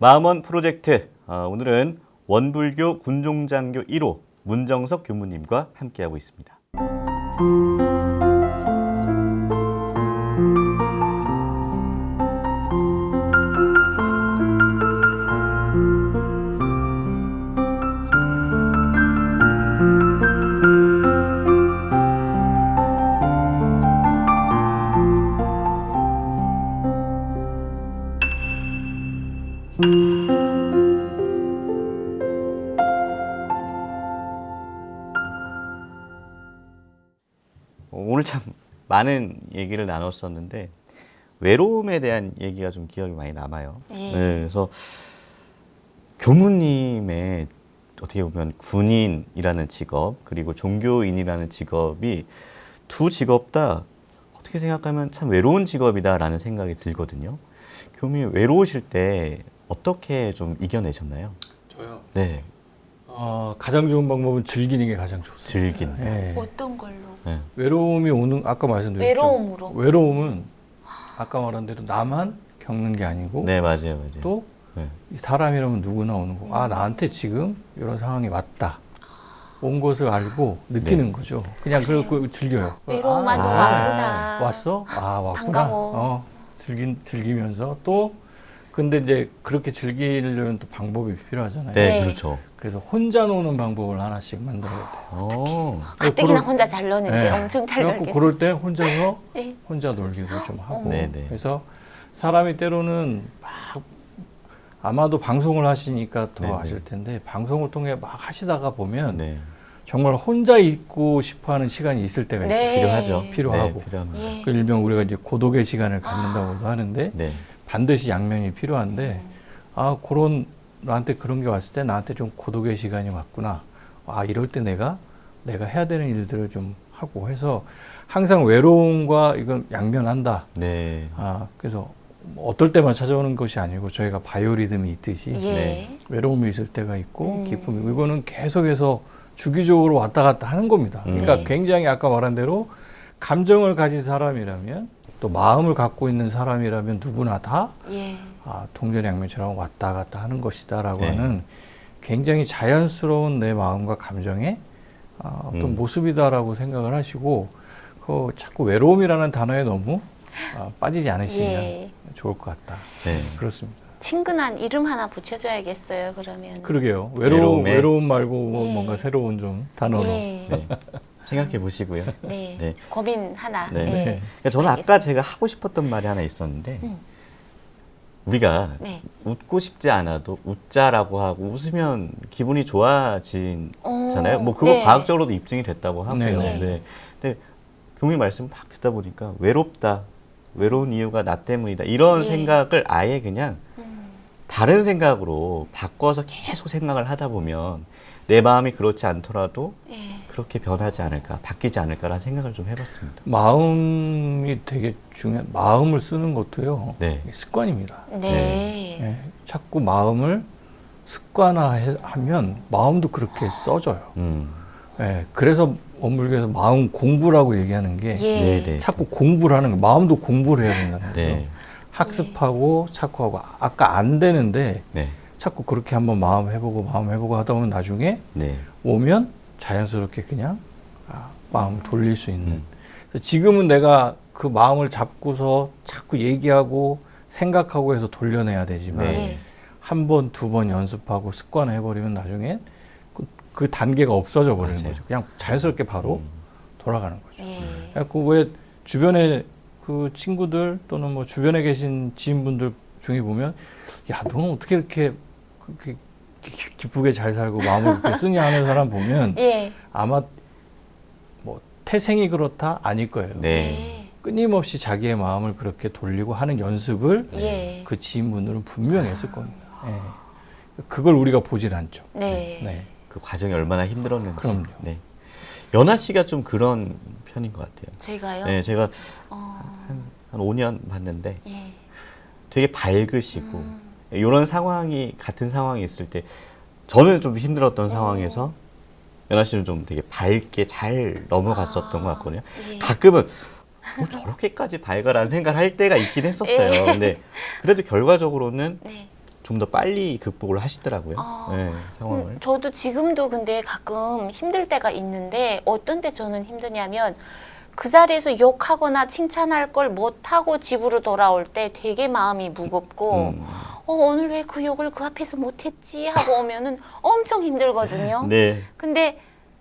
마음원 프로젝트 아, 오늘은 원불교 군종장교 1호 문정석 교무님과 함께하고 있습니다. 오늘 참 많은 얘기를 나눴었는데 외로움에 대한 얘기가 좀 기억이 많이 남아요. 예. 네, 그래서 교무님의 어떻게 보면 군인이라는 직업 그리고 종교인이라는 직업이 두 직업 다 어떻게 생각하면 참 외로운 직업이다라는 생각이 들거든요. 교무님 외로우실 때 어떻게 좀 이겨내셨나요? 저요. 네, 어, 가장 좋은 방법은 즐기는 게 가장 좋습니다. 즐긴다. 예. 어떤 걸로? 네. 외로움이 오는 아까 말씀드렸죠. 외로움으로. 외로움은 아까 말한 대로 나만 겪는 게 아니고 네, 맞아요, 맞아요. 또 네. 이 사람이라면 누구나 오는 거. 아 나한테 지금 이런 상황이 왔다. 온 것을 알고 느끼는 네. 거죠. 그냥 그렇고 즐겨요. 외로움만 아, 아, 왔구나. 왔어? 아 왔구나. 반가워. 어, 즐긴 즐기면서 또 근데 이제 그렇게 즐기려면 또 방법이 필요하잖아요. 네, 네. 그렇죠. 그래서 혼자 노는 방법을 하나씩 만들어야 돼요. 어. 가뜩이나 그럴- 혼자 잘 노는데 네. 엄청 잘 그래갖고 놀겠어. 그럴 때 혼자서 네. 혼자 놀기도 좀 하고. 네, 네. 그래서 사람이 때로는 막 아마도 방송을 하시니까 더 네, 네. 아실 텐데 방송을 통해 막 하시다가 보면 네. 정말 혼자 있고 싶어하는 시간이 있을 때가 있어요. 네. 필요하죠. 필요하고. 네, 필요합니다. 예. 그 일명 우리가 이제 고독의 시간을 갖는다고도 하는데 네. 반드시 양면이 필요한데 아 그런 나한테 그런 게 왔을 때 나한테 좀 고독의 시간이 왔구나. 아 이럴 때 내가 내가 해야 되는 일들을 좀 하고 해서 항상 외로움과 이건 양면한다. 네. 아 그래서 뭐 어떨 때만 찾아오는 것이 아니고 저희가 바이오리듬이 있듯이 예. 네. 외로움이 있을 때가 있고 음. 기쁨이 이거는 계속해서 주기적으로 왔다 갔다 하는 겁니다. 음. 그러니까 네. 굉장히 아까 말한 대로 감정을 가진 사람이라면 또 마음을 갖고 있는 사람이라면 누구나 다 예. 아, 동전양면처럼 왔다 갔다 하는 것이다라고 네. 하는 굉장히 자연스러운 내 마음과 감정의 아, 어떤 음. 모습이다라고 생각을 하시고 그 자꾸 외로움이라는 단어에 너무 아, 빠지지 않으시면 예. 좋을 것 같다. 네. 그렇습니다. 친근한 이름 하나 붙여줘야겠어요. 그러면. 그러게요. 외로움. 외로움 말고 뭐 예. 뭔가 새로운 좀 단어로. 예. 네. 생각해 보시고요. 네. 네. 고민 하나. 네. 네. 네. 그러니까 저는 아까 제가 하고 싶었던 말이 하나 있었는데 음. 우리가 네. 웃고 싶지 않아도 웃자라고 하고 웃으면 기분이 좋아지잖아요. 어, 뭐 그거 네. 과학적으로도 입증이 됐다고 하고요. 네, 네. 네. 근데 교무님 말씀 막 듣다 보니까 외롭다. 외로운 이유가 나 때문이다. 이런 예. 생각을 아예 그냥 음. 다른 생각으로 바꿔서 계속 생각을 하다 보면 내 마음이 그렇지 않더라도 예. 그렇게 변하지 않을까, 바뀌지 않을까라는 생각을 좀 해봤습니다. 마음이 되게 중요한 마음을 쓰는 것도요. 네. 습관입니다. 네. 예, 자꾸 마음을 습관화하면 마음도 그렇게 써져요. 음. 예, 그래서 원불교에서 마음 공부라고 얘기하는 게 예. 네, 네. 자꾸 공부를 하는 거, 마음도 공부를 해야 된다는 거예요. 네. 학습하고 자꾸 하고 아까 안 되는데 네. 자꾸 그렇게 한번 마음 해보고 마음 해보고 하다 보면 나중에 네. 오면 자연스럽게 그냥 아, 마음을 돌릴 수 있는. 음. 그래서 지금은 내가 그 마음을 잡고서 자꾸 얘기하고 생각하고 해서 돌려내야 되지만 네. 예. 한 번, 두 번 연습하고 습관해버리면 나중에 그, 그 단계가 없어져 버리는 맞아요. 거죠. 그냥 자연스럽게 바로 음. 돌아가는 거죠. 예. 그래갖고 왜 주변에 그 친구들 또는 뭐 주변에 계신 지인분들 중에 보면 야 너는 어떻게 이렇게 그렇게 기- 기쁘게 잘 살고 마음을 그렇게 쓰냐 하는 사람 보면 예. 아마 뭐 태생이 그렇다 아닐 거예요. 네. 끊임없이 자기의 마음을 그렇게 돌리고 하는 연습을 예. 그 지인분들은 분명히 했을 겁니다. 예. 그걸 우리가 보질 않죠. 네. 네. 그 과정이 얼마나 힘들었는지. 그럼요. 네. 연아 씨가 좀 그런 편인 것 같아요. 제가요. 네, 제가 어. 한 5년 봤는데 예. 되게 밝으시고 음. 이런 상황이 같은 상황이 있을 때 저는 좀 힘들었던 상황에서 연아 씨는 좀 되게 밝게 잘 넘어갔었던 것 같거든요. 예. 가끔은 뭐 저렇게까지 밝아라는 생각을 할 때가 있긴 했었어요. 예. 근데 그래도 결과적으로는 네. 좀더 빨리 극복을 하시더라고요. 아, 네, 상황을. 음, 저도 지금도 근데 가끔 힘들 때가 있는데 어떤 때 저는 힘드냐면 그 자리에서 욕하거나 칭찬할 걸 못하고 집으로 돌아올 때 되게 마음이 무겁고 음, 어, 오늘 왜 그 욕을 그 앞에서 못했지 하고 오면은 엄청 힘들거든요. 네. 근데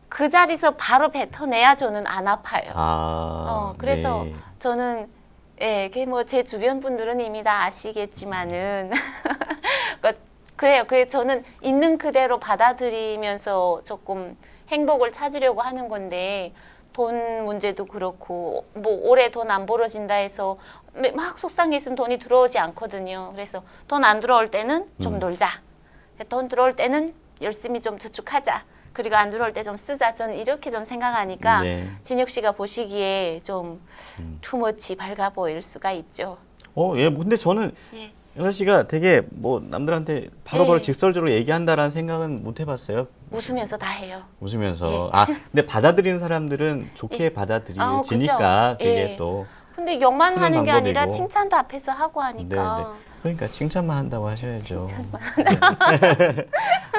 그 자리에서 바로 뱉어내야 저는 안 아파요. 아. 어, 그래서 네. 저는 예, 그게 뭐 제 주변 분들은 이미 다 아시겠지만은 그러니까 그래요. 그 저는 있는 그대로 받아들이면서 조금 행복을 찾으려고 하는 건데 돈 문제도 그렇고 뭐 올해 돈 안 벌어진다 해서 막 속상했으면 돈이 들어오지 않거든요. 그래서 돈 안 들어올 때는 좀 음. 놀자. 돈 들어올 때는 열심히 좀 저축하자. 그리고 안 들어올 때 좀 쓰자. 저는 이렇게 좀 생각하니까 네. 진혁 씨가 보시기에 좀 음. 투머치 밝아 보일 수가 있죠. 어, 예, 뭐 근데 저는 예. 영아 씨가 되게 뭐 남들한테 바로바로 예. 직설적으로 얘기한다라는 생각은 못 해봤어요. 웃으면서 다 해요. 웃으면서. 예. 아, 근데 받아들이는 사람들은 좋게 받아들이지니까 그죠. 그게 예. 또 근데 욕만 쓰는 하는 게 아니라 방법이고. 칭찬도 앞에서 하고 하니까. 그러니까 칭찬만 한다고 하셔야죠.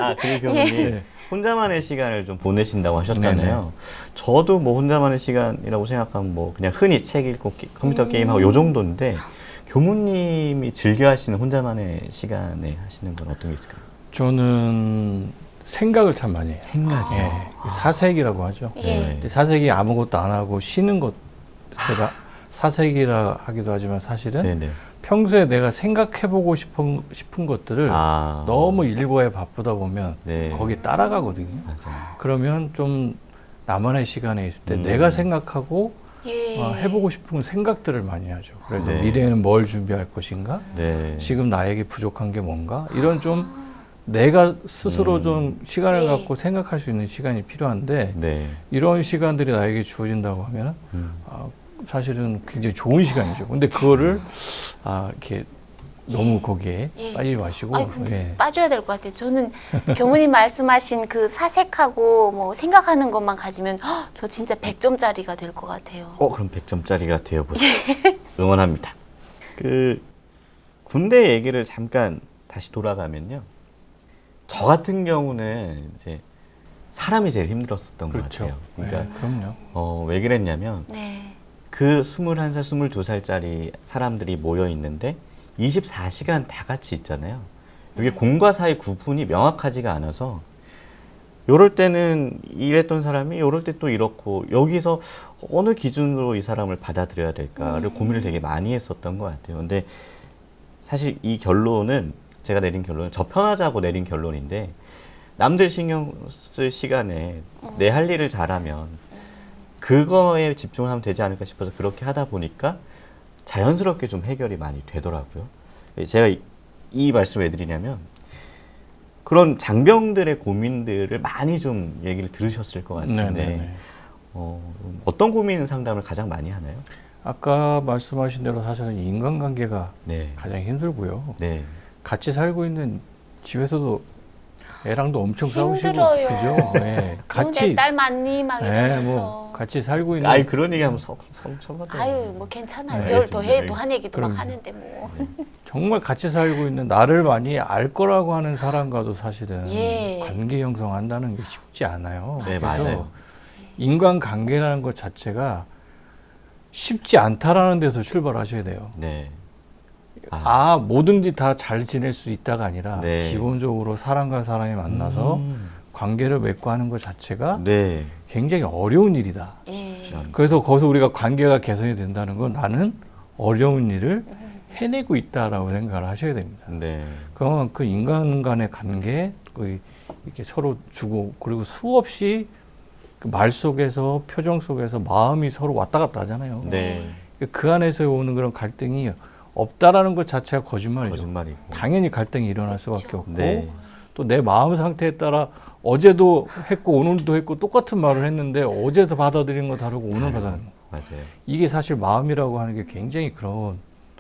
아, 그리고 예. 교수님 네. 혼자만의 시간을 좀 보내신다고 하셨잖아요. 저도 뭐 혼자만의 시간이라고 생각하면 뭐 그냥 흔히 책 읽고 게- 컴퓨터 음. 게임하고 요 정도인데 교무님이 즐겨 하시는 혼자만의 시간에 하시는 건 어떤 게 있을까요? 저는 생각을 참 많이 해요. 생각이요. 예, 사색이라고 하죠. 예. 네. 사색이 아무것도 안 하고 쉬는 것이라 사색이라 하기도 하지만 사실은 네네. 평소에 내가 생각해보고 싶은, 싶은 것들을 아 너무 일과에 바쁘다 보면 네. 거기 따라가거든요. 맞아요. 그러면 좀 나만의 시간에 있을 때 음. 내가 생각하고 예. 어, 해보고 싶은 생각들을 많이 하죠. 그래서 네. 미래에는 뭘 준비할 것인가? 네. 지금 나에게 부족한 게 뭔가? 이런 좀 내가 스스로 음. 좀 시간을 네. 갖고 생각할 수 있는 시간이 필요한데 네. 이런 시간들이 나에게 주어진다고 하면 음. 아, 사실은 굉장히 좋은 시간이죠. 근데 그거를 아, 이렇게 너무 거기에 예. 빠지지 마시고 아니 근데 예. 빠져야 될 것 같아요. 저는 교무님 말씀하신 그 사색하고 뭐 생각하는 것만 가지면 헉, 저 진짜 100점짜리가 될 것 같아요. 어 그럼 100점짜리가 되어 보세요. 응원합니다. 그 군대 얘기를 잠깐 다시 돌아가면요. 저 같은 경우는 이제 사람이 제일 힘들었었던 것 그렇죠. 같아요. 그러니까 네, 그럼요. 어, 왜 그랬냐면 네. 그 21살, 22살짜리 사람들이 모여 있는데 24시간 다 같이 있잖아요. 이게 공과 사의 구분이 명확하지가 않아서 요럴 때는 이랬던 사람이 요럴 때 또 이렇고 여기서 어느 기준으로 이 사람을 받아들여야 될까를 고민을 되게 많이 했었던 것 같아요. 근데 사실 이 결론은 제가 내린 결론은 접편하자고 내린 결론인데 남들 신경 쓸 시간에 내 할 일을 잘하면 그거에 집중을 하면 되지 않을까 싶어서 그렇게 하다 보니까 자연스럽게 좀 해결이 많이 되더라고요. 제가 이, 이 말씀 왜 드리냐면 그런 장병들의 고민들을 많이 좀 얘기를 들으셨을 것 같은데 네네네. 어, 어떤 고민 상담을 가장 많이 하나요? 아까 말씀하신 대로 사실은 인간관계가 네. 가장 힘들고요. 네. 같이 살고 있는 집에서도 애랑도 엄청 싸우시고 힘들어요. 그죠? 네. 같이 내딸 맞니 막 네, 이러면서. 뭐 같이 살고 있는 아이 그런 얘기 하면 성성하다. 아유 뭐 괜찮아요. 네, 별더 해, 알겠습니다. 더한 얘기도 막 그럼요. 하는데 뭐. 정말 같이 살고 있는 나를 많이 알 거라고 하는 사람과도 사실은 예. 관계 형성한다는 게 쉽지 않아요. 네, 그래서 맞아요. 인간 관계라는 것 자체가 쉽지 않다라는 데서 출발하셔야 돼요. 네. 아, 뭐든지 다 잘 지낼 수 있다가 아니라 네. 기본적으로 사람과 사람이 만나서 음. 관계를 맺고 하는 것 자체가 네. 굉장히 어려운 일이다. 예. 그래서 거기서 우리가 관계가 개선이 된다는 건 나는 어려운 일을 해내고 있다라고 생각을 하셔야 됩니다. 네. 그러면 그 인간 간의 관계, 그 이렇게 서로 주고 그리고 수없이 그 말 속에서 표정 속에서 마음이 서로 왔다 갔다 하잖아요. 네. 그 안에서 오는 그런 갈등이 없다라는 것 자체가 거짓말이죠. 거짓말이고. 당연히 갈등이 일어날 수밖에 없고 네. 또내 마음 상태에 따라 어제도 했고 오늘도 했고 똑같은 말을 했는데 어제도 받아들인 거 다르고 오늘 받아들인 거 맞아요. 이게 사실 마음이라고 하는 게 굉장히 그런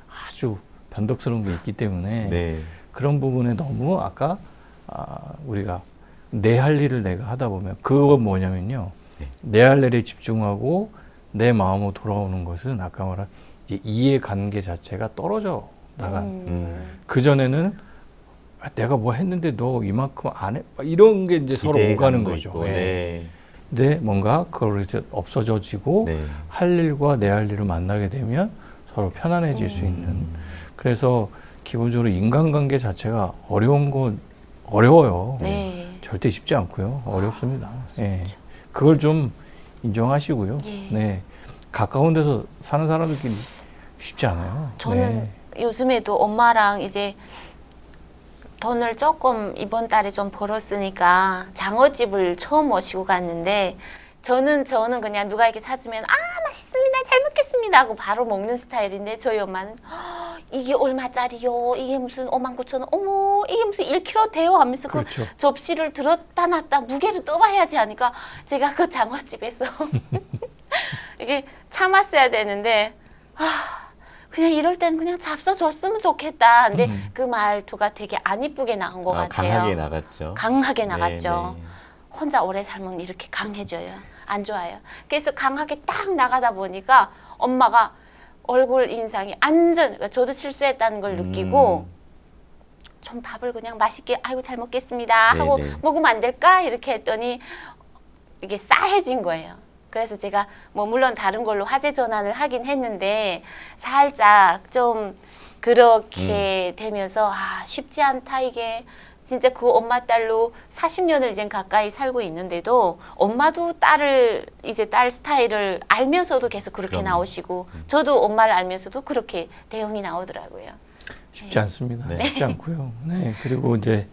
아주 변덕스러운 게 있기 때문에 네. 그런 부분에 너무 아까 아, 우리가 내 할 일을 내가 하다 보면 그건 뭐냐면요 네. 내할 일에 집중하고 내 마음으로 돌아오는 것은 아까 말한 이제 이해 관계 자체가 떨어져 나간 음. 음. 그 전에는 아, 내가 뭐 했는데 너 이만큼 안 해? 막 이런 게 이제 서로 오가는 거죠. 있고, 예. 네. 근데 뭔가 그걸 이제 없어져지고 네. 할 일과 내 할 일을 만나게 되면 서로 편안해질 수 있는. 음. 그래서 기본적으로 인간관계 자체가 어려운 건 어려워요. 네. 절대 쉽지 않고요. 어렵습니다. 예. 그걸 좀 인정하시고요. 예. 네. 가까운 데서 사는 사람들끼리 쉽지 않아요. 저는 네. 요즘에도 엄마랑 이제 돈을 조금 이번 달에 좀 벌었으니까 장어집을 처음 모시고 갔는데 저는 저는 그냥 누가 이렇게 사주면 아 맛있습니다. 잘 먹겠습니다. 하고 바로 먹는 스타일인데 저희 엄마는 "헉, 이게 얼마짜리요? 이게 무슨 5만 9천 원? 어머 이게 무슨 1kg 돼요? 하면서 그 그렇죠. 접시를 들었다 놨다 무게를 떠봐야지 하니까 제가 그 장어집에서 이게 참았어야 되는데 아 그냥 이럴 땐 그냥 잡숴줬으면 좋겠다. 근데 음. 그 말투가 되게 안 이쁘게 나온 것 아, 같아요. 강하게 나갔죠. 강하게 네, 나갔죠. 네. 혼자 오래 살면 이렇게 강해져요. 안 좋아요. 그래서 강하게 딱 나가다 보니까 엄마가 얼굴 인상이 완전 그러니까 저도 실수했다는 걸 느끼고 음. 좀 밥을 그냥 맛있게 아이고 잘 먹겠습니다 하고 네네. 먹으면 안 될까 이렇게 했더니 이게 싸해진 거예요. 그래서 제가 뭐 물론 다른 걸로 화제 전환을 하긴 했는데 살짝 좀 그렇게 되면서 아 쉽지 않다 이게 진짜 그 엄마 딸로 40년을 이제 가까이 살고 있는데도 엄마도 딸을 이제 딸 스타일을 알면서도 계속 그렇게 그럼요. 나오시고 저도 엄마를 알면서도 그렇게 대응이 나오더라고요. 쉽지 않습니다. 네. 쉽지 않고요. 네. 그리고 이제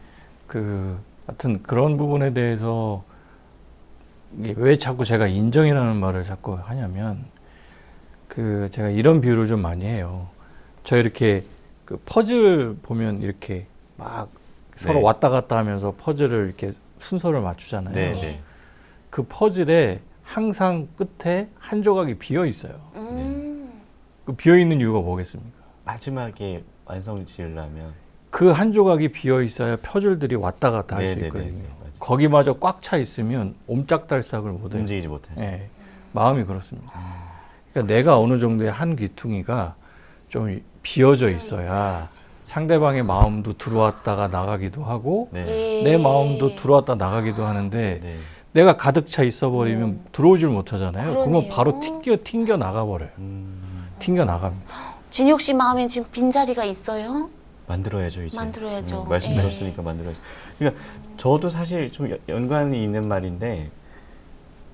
그 하여튼 그런 부분에 대해서 왜 자꾸 제가 인정이라는 말을 자꾸 하냐면 그 제가 이런 비유를 좀 많이 해요. 저 이렇게 그 퍼즐 보면 이렇게 막 서로 네. 왔다 갔다 하면서 퍼즐을 이렇게 순서를 맞추잖아요. 네, 예. 네. 그 퍼즐에 항상 끝에 한 조각이 비어 있어요. 음. 그 비어 있는 이유가 뭐겠습니까? 마지막에 완성 지으려면 그 한 조각이 비어 있어야 퍼즐들이 왔다 갔다 할수 네네네. 있거든요. 거기마저 꽉 차 있으면 옴짝달싹을 못해요. 움직이지 못하죠. 예, 마음이 그렇습니다. 그러니까 내가 어느 정도의 한 귀퉁이가 좀 비어져 있어야 상대방의 마음도 들어왔다가 나가기도 하고 네. 예. 내 마음도 들어왔다 나가기도 하는데 네. 내가 가득 차 있어 버리면 음. 들어오질 못하잖아요. 그러면 그러네요. 바로 튕겨 튕겨 나가 버려요. 음, 튕겨 나갑니다. 진혁 씨 마음엔 지금 빈 자리가 있어요? 만들어야죠 이제. 만들어야죠. 음, 말씀 예. 들었으니까 만들어야죠. 그러니까 저도 사실 좀 연- 연관이 있는 말인데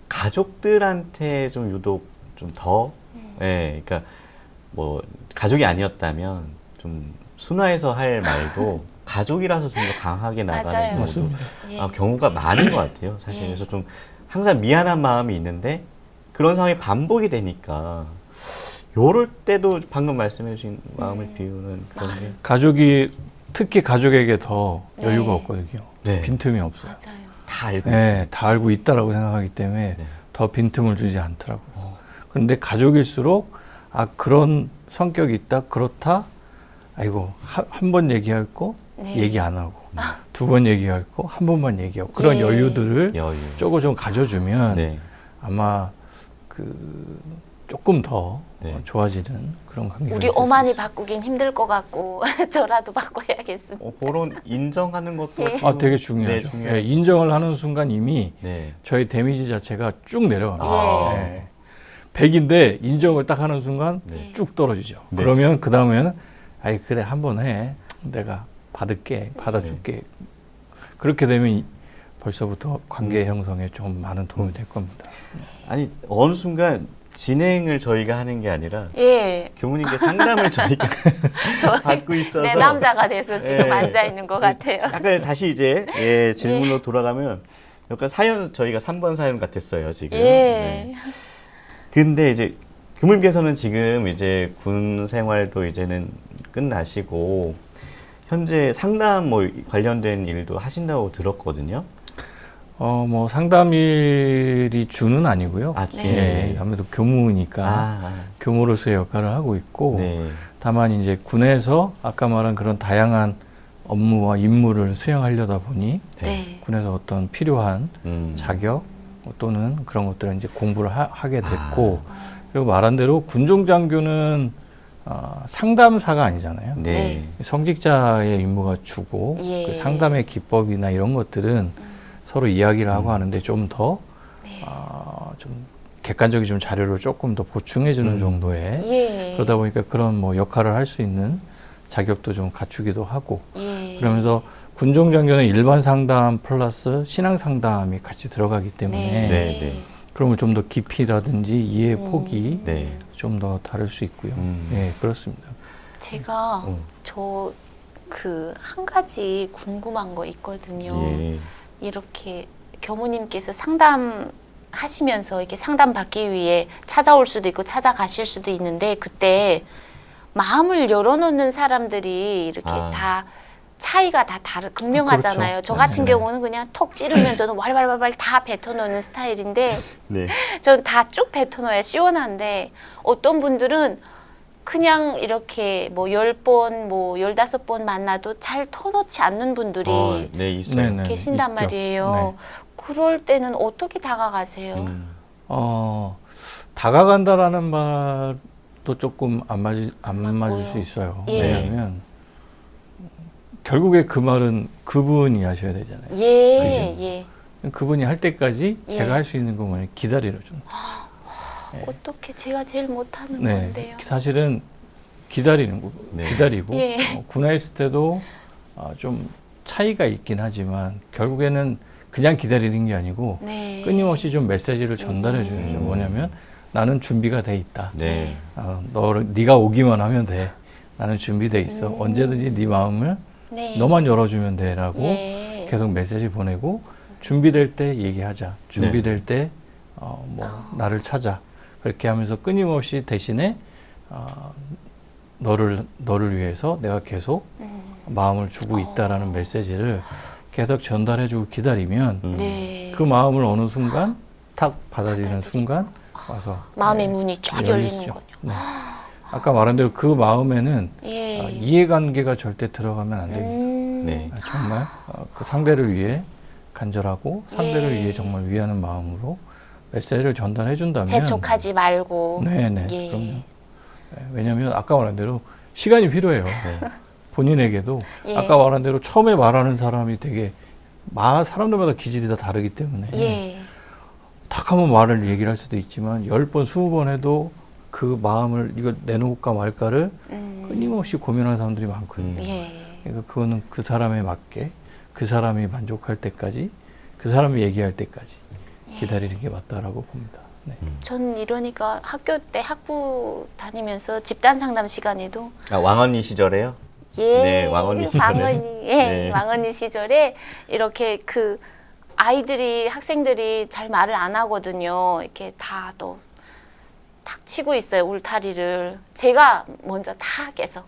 가족들한테 좀 유독 좀 더, 음. 예, 그러니까 뭐 가족이 아니었다면 좀 순화해서 할 말도 가족이라서 좀 더 강하게. 나가는 경우도. 예. 아, 경우가 많은 것 같아요. 사실 예. 그래서 좀 항상 미안한 마음이 있는데 그런 상황이 반복이 되니까 요럴 때도 방금 말씀해주신 마음을 음. 비우는 그런 게 가족이 특히 가족에게 더 네. 여유가 없거든요. 네. 빈틈이 없어요. 맞아요. 다 알고 네, 있어요. 다 알고 있다라고 생각하기 때문에 네. 더 빈틈을 주지 않더라고요. 어. 그런데 가족일수록 아 그런 성격이 있다 그렇다 아이고 한 번 얘기할 거 네. 얘기 안 하고 두번 얘기할 거 한 번만 얘기하고 그런 예. 여유들을 여유. 조금 좀 가져주면 네. 아마 그 조금 더 네. 어, 좋아지는 그런 관계가 우리 있어요. 바꾸긴 힘들 것 같고 저라도 바꿔야겠습니다. 어, 그런 인정하는 것도 예. 어떻게 아 되게 중요하죠. 네, 중요해요. 예, 인정을 하는 순간 이미 네. 저희 데미지 자체가 쭉 내려갑니다. 아. 예. 100인데 인정을 딱 하는 순간 네. 쭉 떨어지죠. 네. 그러면 그 다음에는 아이 그래 한 번 해. 내가 받을게, 받아줄게. 그렇게 되면 이- 벌써부터 관계 음. 형성에 좀 많은 도움이 될 겁니다. 아니 어느 순간 진행을 저희가 하는 게 아니라 예, 교무님께 상담을 저희가 저 받고 있어서 내 남자가 돼서 지금 예. 앉아 있는 것 같아요. 약간 다시 이제 예, 질문으로 돌아가면 약간 사연 저희가 3번 사연 같았어요 지금. 예, 네. 근데 이제 교무님께서는 지금 이제 군 생활도 이제는 끝나시고 현재 상담 뭐 관련된 일도 하신다고 들었거든요. 어, 뭐 상담일이 주는 아니고요. 아, 네. 예, 아무래도 교무니까 아, 교무로서의 역할을 하고 있고 네. 다만 이제 군에서 아까 말한 그런 다양한 업무와 임무를 수행하려다 보니 네. 군에서 어떤 필요한 음. 자격 또는 그런 것들을 이제 공부를 하, 게 됐고 아. 그리고 말한 대로 군종 장교는 어, 상담사가 아니잖아요. 네. 성직자의 임무가 주고 예. 그 상담의 기법이나 이런 것들은 서로 이야기를 하고 하는데 좀더 네. 어, 좀 객관적인 좀 자료를 조금 더 보충해주는 음. 정도의 예. 그러다 보니까 그런 뭐 역할을 할 수 있는 자격도 좀 갖추기도 하고 예. 그러면서 군종장교는 일반 상담 플러스 신앙 상담이 같이 들어가기 때문에 네, 네. 그러면 좀 더 깊이라든지 이해 음. 폭이 네. 좀더 다를 수 있고요. 음. 네, 그렇습니다. 제가 어. 저그 한 가지 궁금한 거 있거든요. 예. 이렇게 교무님께서 상담 하시면서 이렇게 상담 받기 위해 찾아올 수도 있고 찾아가실 수도 있는데 그때 마음을 열어놓는 사람들이 이렇게 아. 다 차이가 다 다르 극명하잖아요. 그렇죠. 저 같은 네. 경우는 그냥 톡 찌르면 저는 왈왈왈왈 다 뱉어놓는 스타일인데 네. 전다쭉 뱉어놓아야 시원한데 어떤 분들은 그냥 이렇게 뭐 열 번, 뭐 열다섯 번 만나도 잘 터놓지 않는 분들이 어, 네, 있어요. 네, 네. 계신단 있죠. 말이에요. 그럴 때는 어떻게 다가가세요? 음. 어, 다가간다라는 말도 조금 안 맞을, 안 맞고요. 맞을 수 있어요. 예. 왜냐하면 결국에 그 말은 그분이 하셔야 되잖아요. 예, 예. 그분이 할 때까지 예. 제가 할 수 있는 건 뭐냐 기다리려주는 네. 어떻게 제가 제일 못하는 네, 건데요? 사실은 기다리는 거 네. 기다리고 예. 어, 군에 있을 때도 아, 좀 차이가 있긴 하지만 결국에는 그냥 기다리는 게 아니고 네. 끊임없이 좀 메시지를 전달해 줘야죠. 음. 뭐냐면 나는 준비가 돼 있다. 네. 어, 너 네가 오기만 하면 돼. 나는 준비돼 있어. 음. 언제든지 네 마음을 네. 너만 열어주면 돼라고 예. 계속 메시지 보내고 준비될 때 얘기하자. 준비될 때 어, 뭐 나를 찾아. 그렇게 하면서 끊임없이 대신에 어, 너를 너를 위해서 내가 계속 음. 마음을 주고 있다라는 메시지를 계속 전달해주고 기다리면 음. 네. 그 마음을 어느 순간 탁 받아들이는 받아들이고. 순간 와서 마음의 네, 문이 쫙 열리는 열리죠. 거죠. 네. 아까 말한 대로 그 마음에는 예. 아, 이해관계가 절대 들어가면 안 됩니다. 음. 네. 아, 정말 어, 그 상대를 위해 간절하고 상대를 예. 위해 정말 위하는 마음으로 메시지를 전달해 준다면 재촉하지 말고. 네네 예. 그럼요. 네, 왜냐하면 아까 말한 대로 시간이 필요해요. 네. 본인에게도 예. 아까 말한 대로 처음에 말하는 사람이 되게 마, 사람들마다 기질이 다 다르기 때문에 예. 탁 한번 말을 얘기를 할 수도 있지만 열 번, 스무 번 해도 그 마음을 이거 내놓을까 말까를 음. 끊임없이 고민하는 사람들이 많거든요. 음. 예. 그러니까 그거는 그 사람에 맞게 그 사람이 만족할 때까지 그 사람이 얘기할 때까지 예. 기다리는 게 맞다라고 봅니다. 네. 전 이러니까 학교 때 학부 다니면서 집단 상담 시간에도 아, 왕언니 시절에요? 예, 네, 왕언니 시절에. 왕언니, 예, 네. 왕언니 시절에 이렇게 그 아이들이 학생들이 잘 말을 안 하거든요. 이렇게 다 또 탁 치고 있어요 울타리를. 제가 먼저 다 깨서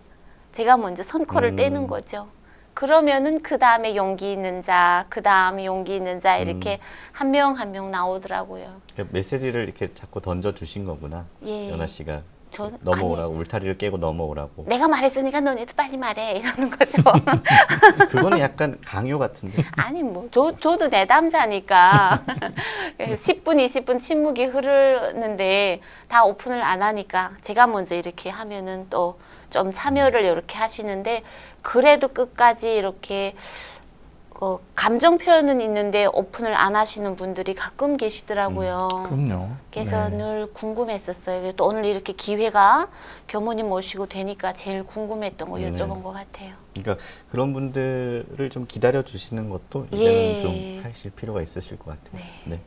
제가 먼저 손코를 음. 떼는 거죠. 그러면은 그 다음에 용기 있는 자, 그 다음에 용기 있는 자 이렇게 한명한명 나오더라고요. 그러니까 메시지를 이렇게 자꾸 던져 주신 거구나. 예. 연아 씨가 저는 넘어오라고 울타리를 깨고 넘어오라고. 내가 말했으니까 너네도 빨리 말해 이러는 거죠. 그거는 약간 강요 같은데. 아니 뭐 저, 저도 내담자니까 10분 20분 침묵이 흐르는데 다 오픈을 안 하니까 제가 먼저 이렇게 하면은 또 좀 참여를 이렇게 하시는데 그래도 끝까지 이렇게 어, 감정 표현은 있는데 오픈을 안 하시는 분들이 가끔 계시더라고요. 그럼요. 그래서 네. 늘 궁금했었어요. 또 오늘 이렇게 기회가 교모님 모시고 되니까 제일 궁금했던 거 네. 여쭤본 것 같아요. 그러니까 그런 분들을 좀 기다려 주시는 것도 이제는 예. 좀 하실 필요가 있으실 것 같아요. 네. 네.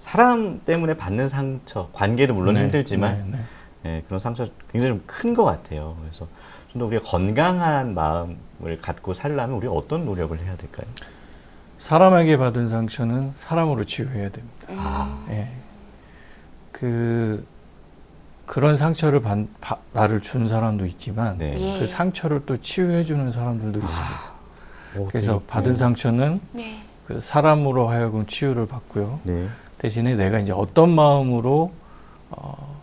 사람 때문에 받는 상처, 관계도 물론 네, 힘들지만 네, 네. 예, 그런 상처 굉장히 좀 큰 것 같아요. 그래서 좀 더 우리가 건강한 마음을 갖고 살려면 우리가 어떤 노력을 해야 될까요? 사람에게 받은 상처는 사람으로 치유해야 됩니다. 음. 아. 예. 그 그런 상처를 받, 바- 나를 준 사람도 있지만 네. 예. 그 상처를 또 치유해 주는 사람들도 있습니다. 오, 그래서 되게- 받은 상처는 네. 그 사람으로 하여금 치유를 받고요. 네. 대신에 내가 이제 어떤 마음으로 어,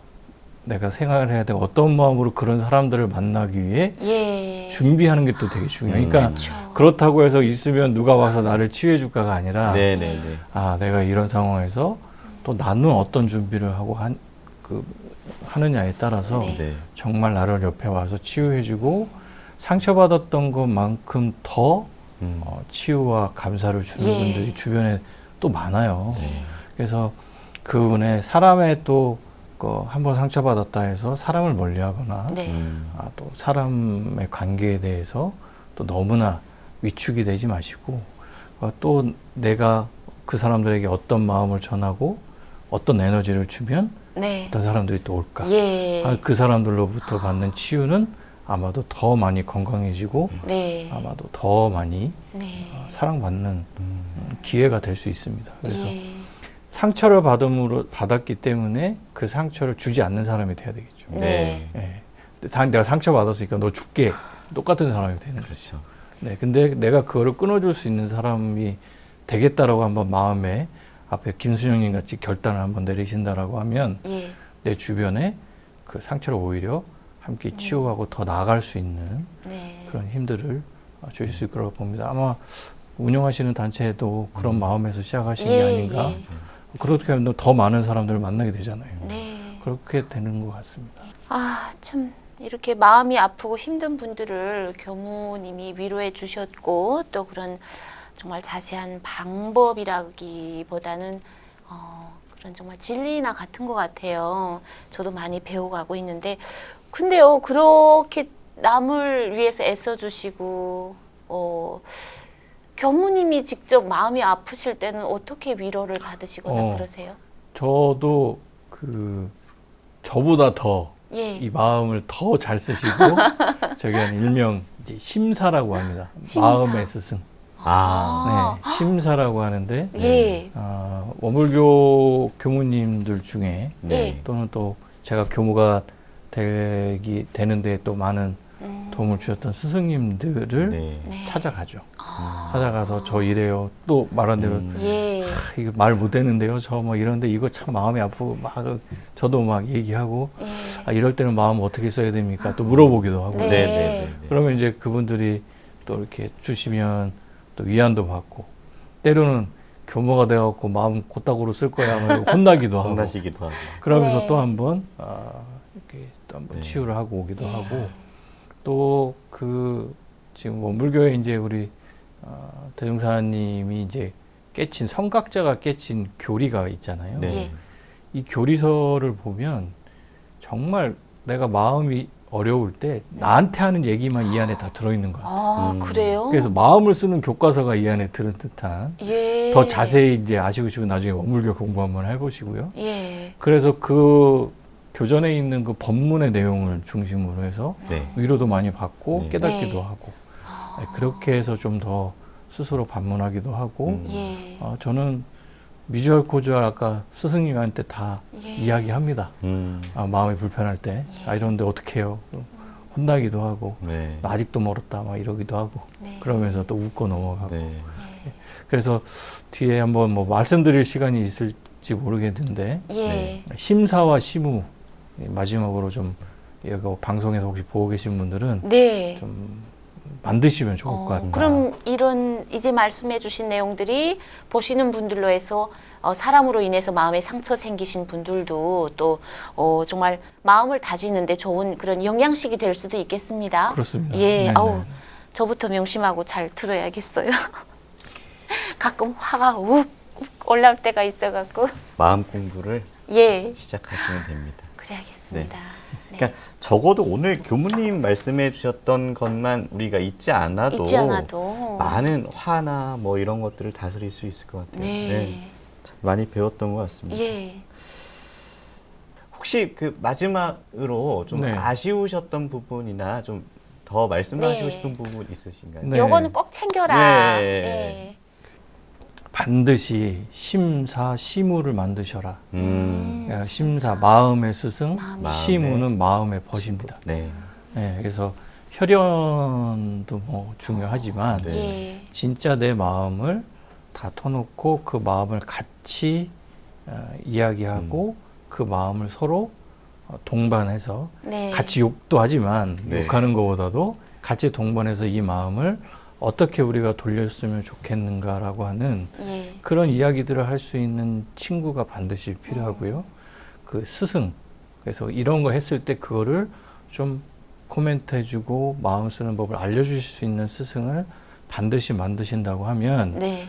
내가 생활을 해야 되고 어떤 마음으로 그런 사람들을 만나기 위해 예. 준비하는 게 또 되게 중요해요. 그러니까 음. 그렇죠. 그렇다고 해서 있으면 누가 와서 나를 치유해 줄까가 아니라 네, 네, 네. 아 내가 이런 상황에서 또 나는 어떤 준비를 하고 한 그 하느냐에 따라서 네. 네. 정말 나를 옆에 와서 치유해주고 상처받았던 것만큼 더 음. 어, 치유와 감사를 주는 예. 분들이 주변에 또 많아요. 네. 그래서 그분의 사람의 또 한번 상처받았다 해서 사람을 멀리하거나 네. 음. 아, 또 사람의 관계에 대해서 또 너무나 위축이 되지 마시고 어, 또 내가 그 사람들에게 어떤 마음을 전하고 어떤 에너지를 주면 네. 어떤 사람들이 또 올까 예. 아, 그 사람들로부터 받는 치유는 아마도 더 많이 건강해지고 네. 아마도 더 많이 네. 어, 사랑받는 음. 음, 기회가 될 수 있습니다. 그래서 예. 상처를 받음으로 받았기 때문에 그 상처를 주지 않는 사람이 돼야 되겠죠. 네. 예. 근데 상- 내가 상처 받았으니까 너 죽게 똑같은 사람이 되는 거죠. 그렇죠. 네. 근데 내가 그거를 끊어줄 수 있는 사람이 되겠다라고 한번 마음에 앞에 김수영님 같이 결단을 한번 내리신다라고 하면 예. 내 주변에 그 상처를 오히려 함께 치유하고 더 나아갈 수 있는 네. 그런 힘들을 어, 주실 수 있을 거라고 봅니다. 아마 운영하시는 단체도 그런 마음에서 시작하신 게 예, 아닌가. 예. 그렇게 하면 더 많은 사람들을 만나게 되잖아요. 네. 그렇게 되는 것 같습니다. 아, 참 이렇게 마음이 아프고 힘든 분들을 교무님이 위로해 주셨고 또 그런 정말 자세한 방법이라기보다는 어, 그런 정말 진리나 같은 것 같아요. 저도 많이 배워가고 있는데 근데요 그렇게 남을 위해서 애써주시고 어, 교무님이 직접 마음이 아프실 때는 어떻게 위로를 받으시거나 어. 그러세요? 저도 그 저보다 더이 예. 마음을 더 잘 쓰시고 저기 한 일명 이제 심사라고 합니다. 심사. 마음의 스승. 아. 네, 심사라고 하는데 예. 아, 원불교 교무님들 중에 네. 또는 또 제가 교무가 되기 되는데 또 많은 음. 도움을 주셨던 스승님들을 네. 네. 찾아가죠. 아. 찾아가서 저 이래요. 또 말한 대로 음. 예. 하, 이거 말 못했는데요. 저 뭐 이런데 이거 참 마음이 아프고 막 저도 막 얘기하고 예. 아, 이럴 때는 마음 어떻게 써야 됩니까? 또 물어보기도 하고. 네. 네. 네. 네. 그러면 이제 그분들이 또 이렇게 주시면 또 위안도 받고 때로는 교모가 되어갖고 마음 곧다구로 쓸 거야 하면 혼나기도 하고 혼나시기도 하고. 그러면서 네. 또 한번 아, 이렇게 또 한번 네. 치유를 하고 오기도 예. 하고 또 그 지금 뭐 물교에 이제 우리 어, 대종사님이 이제 깨친 성각자가 깨친 교리가 있잖아요. 네. 예. 이 교리서를 보면 정말 내가 마음이 어려울 때 나한테 하는 얘기만 이 안에 다 들어있는 거야. 아, 음. 그래요? 그래서 마음을 쓰는 교과서가 이 안에 들은 듯한 예. 더 자세히 이제 아시고 싶으면 나중에 원물교 공부 한번 해보시고요. 예. 그래서 그 교전에 있는 그 법문의 내용을 중심으로 해서 네. 위로도 많이 받고 네. 깨닫기도 네. 하고 아. 네, 그렇게 해서 좀 더 스스로 반문하기도 하고 음. 예. 어, 저는 미주얼 코주얼 아까 스승님한테 다 예. 이야기합니다. 음. 아, 마음이 불편할 때, 예. 아, 이런데 어떻게 해요? 혼나기도 하고, 네. 나 아직도 멀었다, 막 이러기도 하고, 네. 그러면서 또 웃고 넘어가고. 네. 예. 그래서 뒤에 한번 뭐 말씀드릴 시간이 있을지 모르겠는데, 예. 네. 심사와 이 마지막으로 좀, 이거 방송에서 혹시 보고 계신 분들은 네. 좀 만드시면 좋을 것 어, 같다. 그럼 이런 이제 말씀해 주신 내용들이 보시는 분들로 해서 어, 사람으로 인해서 마음에 상처 생기신 분들도 또 어, 정말 마음을 다지는데 좋은 그런 영양식이 될 수도 있겠습니다. 그렇습니다. 예, 네네. 아우 저부터 명심하고 잘 들어야겠어요. 가끔 화가 욱, 욱 올라올 때가 있어갖고 마음 공부를 예 시작하시면 됩니다. 그래야겠습니다. 네. 그러니까 적어도 오늘 교무님 말씀해 주셨던 것만 우리가 잊지 않아도, 잊지 않아도 많은 화나 뭐 이런 것들을 다스릴 수 있을 것 같아요. 네. 참 많이 배웠던 것 같습니다. 예. 혹시 그 마지막으로 좀 네. 아쉬우셨던 부분이나 좀 더 말씀하시고 네. 싶은 부분 있으신가요? 네. 요거는 꼭 챙겨라. 네. 예. 반드시 심사, 시무를 만드셔라. 음. 그러니까 심사, 마음의 스승, 마음의 시무는 마음의 벗입니다. 네. 네, 그래서 혈연도 뭐 중요하지만 네. 예. 진짜 내 마음을 다 터놓고 그 마음을 같이 어, 이야기하고 그 마음을 서로 어, 동반해서 네. 같이 욕도 하지만 네. 욕하는 것보다도 같이 동반해서 이 마음을 어떻게 우리가 돌렸으면 좋겠는가라고 하는 예. 그런 이야기들을 할 수 있는 친구가 반드시 필요하고요. 그 스승, 그래서 이런 거 했을 때 그거를 좀 코멘트 해주고 마음 쓰는 법을 알려주실 수 있는 스승을 반드시 만드신다고 하면 네.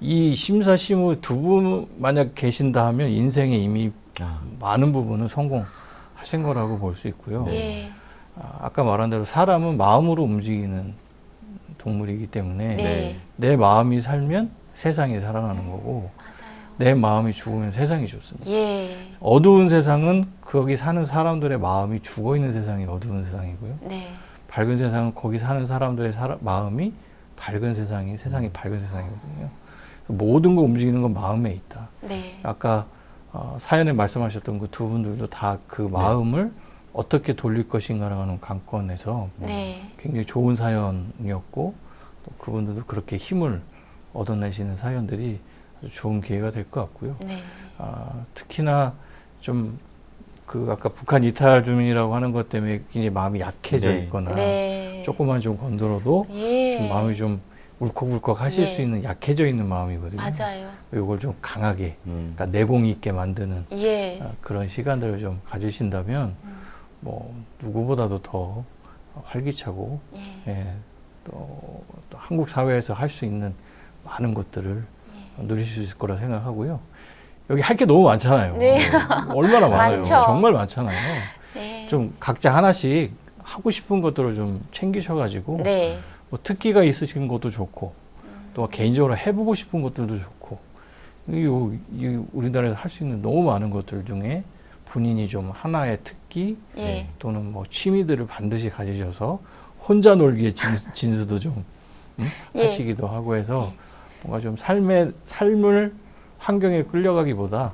이 심사 시무 두분 만약 계신다 하면 인생에 이미 아, 많은 부분은 성공하신 거라고 볼 수 있고요. 예. 아, 아까 말한 대로 사람은 마음으로 움직이는 동물이기 때문에 네. 내 마음이 살면 세상이 살아나는 거고 맞아요. 내 마음이 죽으면 세상이 죽습니다. 예. 어두운 세상은 거기 사는 사람들의 마음이 죽어 있는 세상이 어두운 세상이고요. 네. 밝은 세상은 거기 사는 사람들의 사람- 마음이 밝은 세상이 세상이 밝은 세상이거든요. 모든 거 움직이는 건 마음에 있다. 네. 아까 어, 사연에 말씀하셨던 그 두 분들도 다 그 마음을 어떻게 돌릴 것인가라는 관건에서 네. 굉장히 좋은 사연이었고 또 그분들도 그렇게 힘을 얻어내시는 사연들이 아주 좋은 기회가 될 것 같고요. 네. 아, 특히나 좀 그 아까 북한 이탈 주민이라고 하는 것 때문에 굉장히 마음이 약해져 네. 있거나 네. 조금만 좀 건드려도 예. 좀 마음이 좀 울컥울컥 하실 예. 수 있는 약해져 있는 마음이거든요. 맞아요. 이걸 좀 강하게 음. 그러니까 내공 있게 만드는 예. 아, 그런 시간들을 좀 가지신다면 음. 뭐 누구보다도 더 활기차고 예. 예, 또, 또 한국 사회에서 할 수 있는 많은 것들을 예. 누리실 수 있을 거라 생각하고요. 여기 할 게 너무 많잖아요. 네. 얼마나 많아요. 정말 많잖아요. 네. 좀 각자 하나씩 하고 싶은 것들을 좀 챙기셔가지고 네. 뭐 특기가 있으신 것도 좋고 또 개인적으로 해보고 싶은 것들도 좋고 이, 이 우리나라에서 할 수 있는 너무 많은 것들 중에 본인이 좀 하나의 특기 예. 또는 뭐 취미들을 반드시 가지셔서 혼자 놀기의 진수, 진수도 좀 음? 예. 하시기도 하고 해서 예. 뭔가 좀 삶의 삶을 환경에 끌려가기보다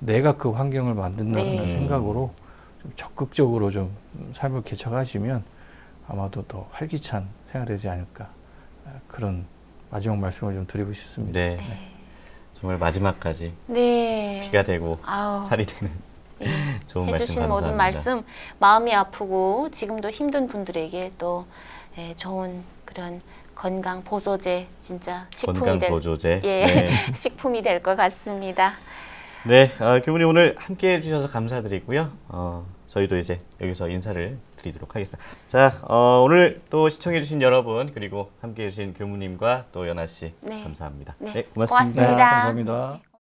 내가 그 환경을 만든다는 네. 생각으로 좀 적극적으로 좀 삶을 개척하시면 아마도 더 활기찬 생활이 되지 않을까 아, 그런 마지막 말씀을 좀 드리고 싶습니다. 네. 정말 마지막까지 네. 피가 되고 아우. 살이 되는 예. 좋은 말씀 해주신 감사합니다. 모든 말씀 마음이 아프고 지금도 힘든 분들에게 또 예, 좋은 그런 건강 보조제 진짜 식품이 건강 될 보조제. 예. 네. 식품이 될 것 같습니다. 네, 아, 교무님 오늘 함께 해주셔서 감사드리고요. 어, 저희도 이제 여기서 인사를 드리도록 하겠습니다. 자, 어, 오늘 또 시청해주신 여러분 그리고 함께해주신 교무님과 또 연아 씨 네. 감사합니다. 네, 네, 고맙습니다. 고맙습니다. 감사합니다. 네.